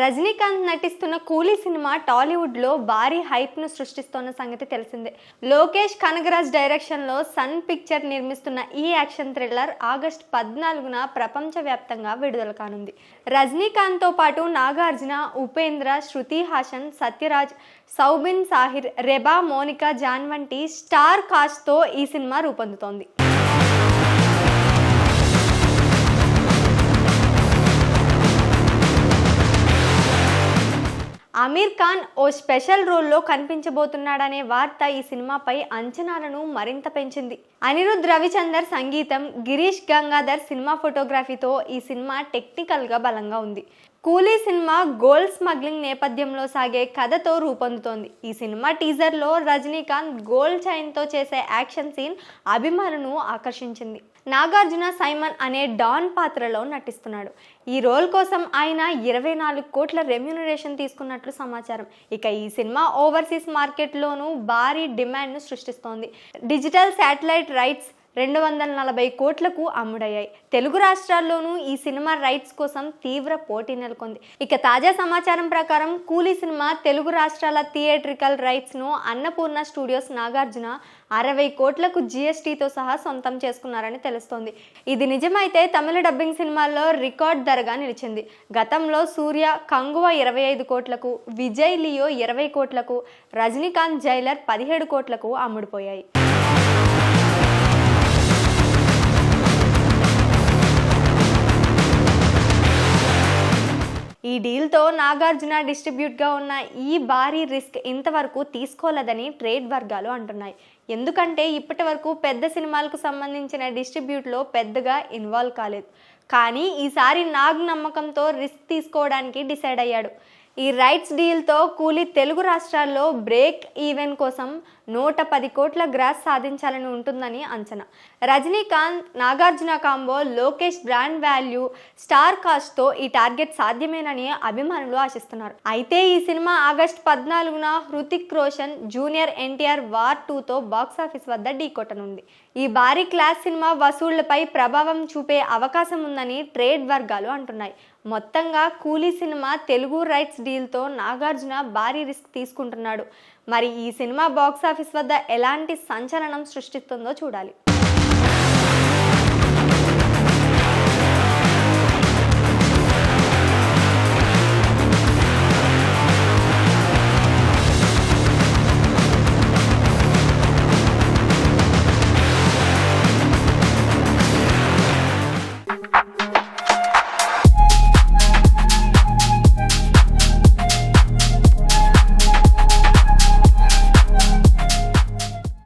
రజనీకాంత్ నటిస్తున్న కూలీ సినిమా టాలీవుడ్లో భారీ హైప్ను సృష్టిస్తోన్న సంగతి తెలిసిందే. లోకేష్ కనగరాజ్ డైరెక్షన్లో సన్ పిక్చర్ నిర్మిస్తున్న ఈ యాక్షన్ థ్రిల్లర్ ఆగస్ట్ పద్నాలుగున ప్రపంచవ్యాప్తంగా విడుదల కానుంది. రజనీకాంత్తో పాటు నాగార్జున ఉపేంద్ర శృతి హాసన్ సత్యరాజ్ సౌబిన్ సాహిర్ రెబా మోనికా జాన్ వంటి స్టార్ కాస్ట్తో ఈ సినిమా రూపొందుతోంది. అమీర్ ఖాన్ ఓ స్పెషల్ రోల్లో కనిపించబోతున్నాడనే వార్త ఈ సినిమాపై అంచనాలను మరింత పెంచింది. అనిరుద్ రవిచందర్ సంగీతం గిరీష్ గంగాధర్ సినిమా ఫోటోగ్రఫీతో ఈ సినిమా టెక్నికల్గా బలంగా ఉంది. కూలీ సినిమా గోల్డ్ స్మగ్లింగ్ నేపథ్యంలో సాగే కథతో రూపొందుతోంది. ఈ సినిమా టీజర్లో రజనీకాంత్ గోల్డ్ చైన్తో చేసే యాక్షన్ సీన్ అభిమానులను ఆకర్షించింది. నాగార్జున సైమన్ అనే డాన్ పాత్రలో నటిస్తున్నాడు. ఈ రోల్ కోసం ఆయన ఇరవై నాలుగు కోట్ల రెమ్యునరేషన్ తీసుకున్నట్లు సమాచారం. ఇక ఈ సినిమా ఓవర్సీస్ మార్కెట్లోనూ భారీ డిమాండ్ను సృష్టిస్తోంది. డిజిటల్ శాటిలైట్ రైట్స్ రెండు వందల నలభై కోట్లకు అమ్ముడయ్యాయి. తెలుగు రాష్ట్రాల్లోనూ ఈ సినిమా రైట్స్ కోసం తీవ్ర పోటీ నెలకొంది. ఇక తాజా సమాచారం ప్రకారం కూలీ సినిమా తెలుగు రాష్ట్రాల థియేట్రికల్ రైట్స్ను అన్నపూర్ణ స్టూడియోస్ నాగార్జున అరవై కోట్లకు జిఎస్టీతో సహా సొంతం చేసుకున్నారని తెలుస్తోంది. ఇది నిజమైతే తమిళ డబ్బింగ్ సినిమాల్లో రికార్డ్ ధరగా నిలిచింది. గతంలో సూర్య కంగువ ఇరవై ఐదు కోట్లకు విజయ్ లియో ఇరవై కోట్లకు రజనీకాంత్ జైలర్ పదిహేడు కోట్లకు అమ్ముడుపోయాయి. ఈ డీల్తో నాగార్జున డిస్ట్రిబ్యూట్గా ఉన్న ఈ భారీ రిస్క్ ఇంతవరకు తీసుకోలేదని ట్రేడ్ వర్గాలు అంటున్నాయి. ఎందుకంటే ఇప్పటి వరకు పెద్ద సినిమాలకు సంబంధించిన డిస్ట్రిబ్యూట్లో పెద్దగా ఇన్వాల్వ్ కాలేదు. కానీ ఈసారి నాగ్ నమ్మకంతో రిస్క్ తీసుకోవడానికి డిసైడ్ అయ్యాడు. ఈ రైట్స్ డీల్తో కూలీ తెలుగు రాష్ట్రాల్లో బ్రేక్ ఈవెన్ కోసం నూట పది కోట్ల గ్రాస్ సాధించాలని ఉంటుందని అంచనా. Rajinikanth Nagarjuna combo Lokesh brand value star కాస్ట్తో ఈ టార్గెట్ సాధ్యమేనని అభిమానులు ఆశిస్తున్నారు. అయితే ఈ సినిమా ఆగస్ట్ పద్నాలుగున Hrithik Roshan junior NTR war టూతో బాక్సాఫీస్ వద్ద ఢీకొట్టనుంది ఈ భారీ క్లాస్ సినిమా వసూళ్ళపై ప్రభావం చూపే అవకాశం ఉందని ట్రేడ్ వర్గాలు అంటున్నాయి. మొత్తంగా కూలీ సినిమా తెలుగు రైట్స్ డీల్తో నాగార్జున భారీ రిస్క్ తీసుకుంటున్నాడు. మరి ఈ సినిమా బాక్సాఫీస్ వద్ద ఎలాంటి సంచలనం సృష్టిస్తుందో చూడాలి.